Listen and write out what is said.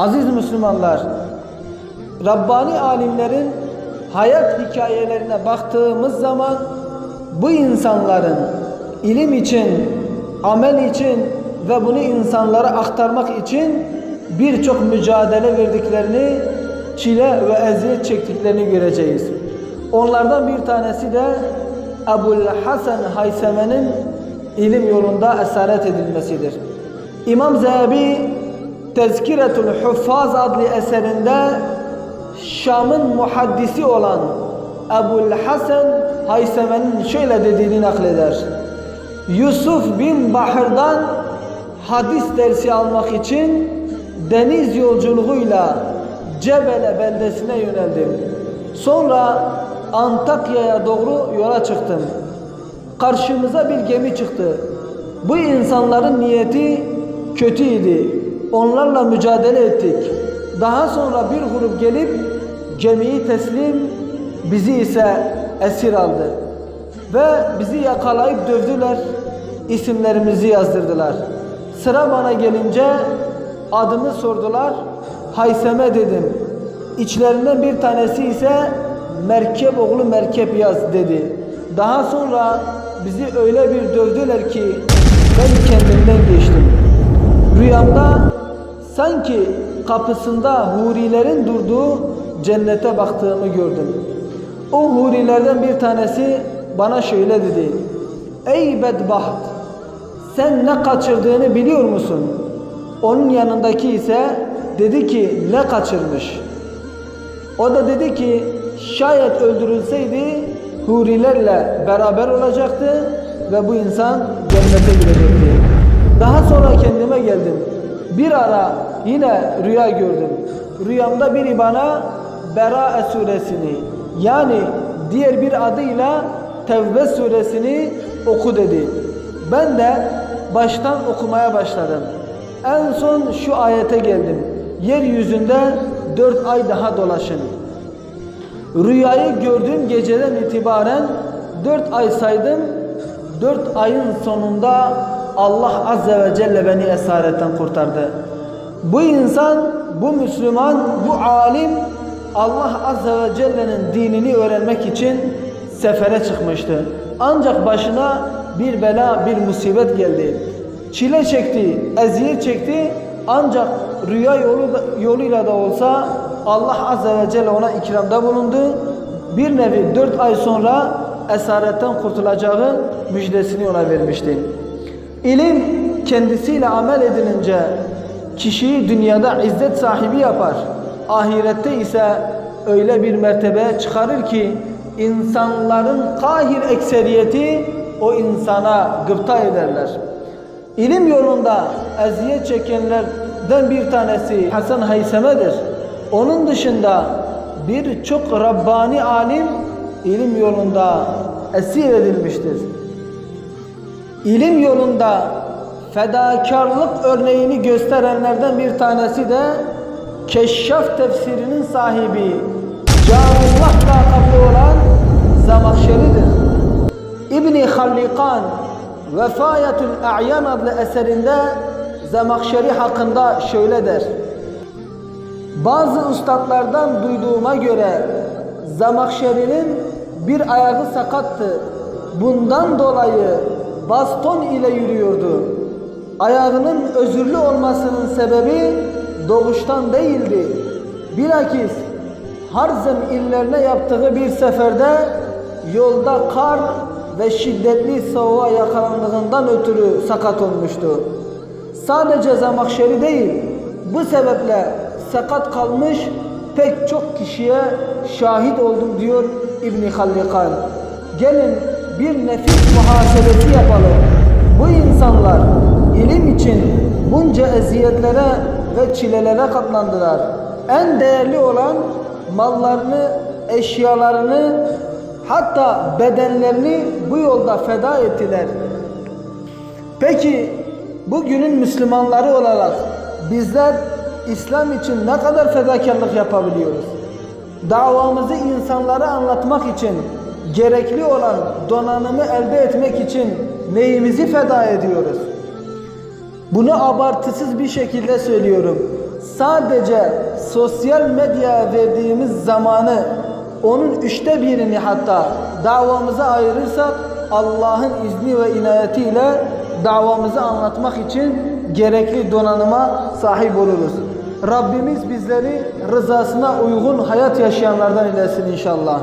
Aziz Müslümanlar, Rabbani alimlerin hayat hikayelerine baktığımız zaman bu insanların ilim için, amel için ve bunu insanlara aktarmak için birçok mücadele verdiklerini, çile ve eziyet çektiklerini göreceğiz. Onlardan bir tanesi de Ebul Hasan Hayseme'nin ilim yolunda esaret edilmesidir. İmam Zehebi Tezkiretül Huffaz adlı eserinde Şam'ın muhaddisi olan Ebul Hasan Hayseme'nin şöyle dediğini nakleder. Yusuf bin Bahır'dan hadis dersi almak için deniz yolculuğuyla Cebele beldesine yöneldim. Sonra Antakya'ya doğru yola çıktım. Karşımıza bir gemi çıktı. Bu insanların niyeti kötüydü. Onlarla mücadele ettik. Daha sonra bir grup gelip gemiyi teslim, bizi ise esir aldı. Ve bizi yakalayıp dövdüler. İsimlerimizi yazdırdılar. Sıra bana gelince adımı sordular. Hayseme dedim. İçlerinden bir tanesi ise merkep oğlu merkep yaz dedi. Daha sonra bizi öyle bir dövdüler ki ben kendimden geçtim. Rüyamda sanki kapısında hurilerin durduğu cennete baktığımı gördüm. O hurilerden bir tanesi bana şöyle dedi. Ey bedbaht! Sen ne kaçırdığını biliyor musun? Onun yanındaki ise dedi ki ne kaçırmış? O da dedi ki şayet öldürülseydi hurilerle beraber olacaktı ve bu insan cennete girecekti. Daha sonra kendime geldim. Bir ara yine rüya gördüm. Rüyamda biri bana Berae suresini yani diğer bir adıyla Tevbe suresini oku dedi. Ben de baştan okumaya başladım. En son şu ayete geldim. Yeryüzünde dört ay daha dolaşın. Rüyayı gördüğüm geceden itibaren dört ay saydım. Dört ayın sonunda Allah Azze ve Celle beni esaretten kurtardı. Bu insan, bu Müslüman, bu alim Allah Azze ve Celle'nin dinini öğrenmek için sefere çıkmıştı. Ancak başına bir bela, bir musibet geldi. Çile çekti, eziyet çekti ancak rüya yolu da, yoluyla da olsa Allah Azze ve Celle ona ikramda bulundu. Bir nevi dört ay sonra esaretten kurtulacağı müjdesini ona vermişti. İlim kendisiyle amel edilince kişiyi dünyada izzet sahibi yapar. Ahirette ise öyle bir mertebeye çıkarır ki insanların kahir ekseriyeti o insana gıpta ederler. İlim yolunda eziyet çekenlerden bir tanesi Hasan Hayseme'dir. Onun dışında birçok Rabbani alim ilim yolunda esir edilmiştir. İlim yolunda fedakarlık örneğini gösterenlerden bir tanesi de Keşşaf tefsirinin sahibi Canullah lakablı olan Zamakşeri'dir. İbni Hallikan Vefayatul A'yan adlı eserinde Zamakşeri hakkında şöyle der. Bazı ustadlardan duyduğuma göre Zamakşeri'nin bir ayağı sakattı. Bundan dolayı baston ile yürüyordu. Ayağının özürlü olmasının sebebi doğuştan değildi. Bilakis Harzem illerine yaptığı bir seferde yolda kar ve şiddetli soğuğa yakalandığından ötürü sakat olmuştu. Sadece Zamakşeri değil, bu sebeple sakat kalmış pek çok kişiye şahit oldum diyor İbni Hallikan. Gelin bir nefis muhasebesi yapalım. Bu insanlar ilim için bunca eziyetlere ve çilelere katlandılar. En değerli olan mallarını, eşyalarını hatta bedenlerini bu yolda feda ettiler. Peki bugünün Müslümanları olarak bizler İslam için ne kadar fedakarlık yapabiliyoruz? Davamızı insanlara anlatmak için gerekli olan donanımı elde etmek için neyimizi feda ediyoruz? Bunu abartısız bir şekilde söylüyorum. sadece sosyal medya verdiğimiz zamanı onun üçte birini hatta davamıza ayırırsak Allah'ın izni ve inayetiyle davamızı anlatmak için gerekli donanıma sahip oluruz. Rabbimiz bizleri rızasına uygun hayat yaşayanlardan eylesin inşallah.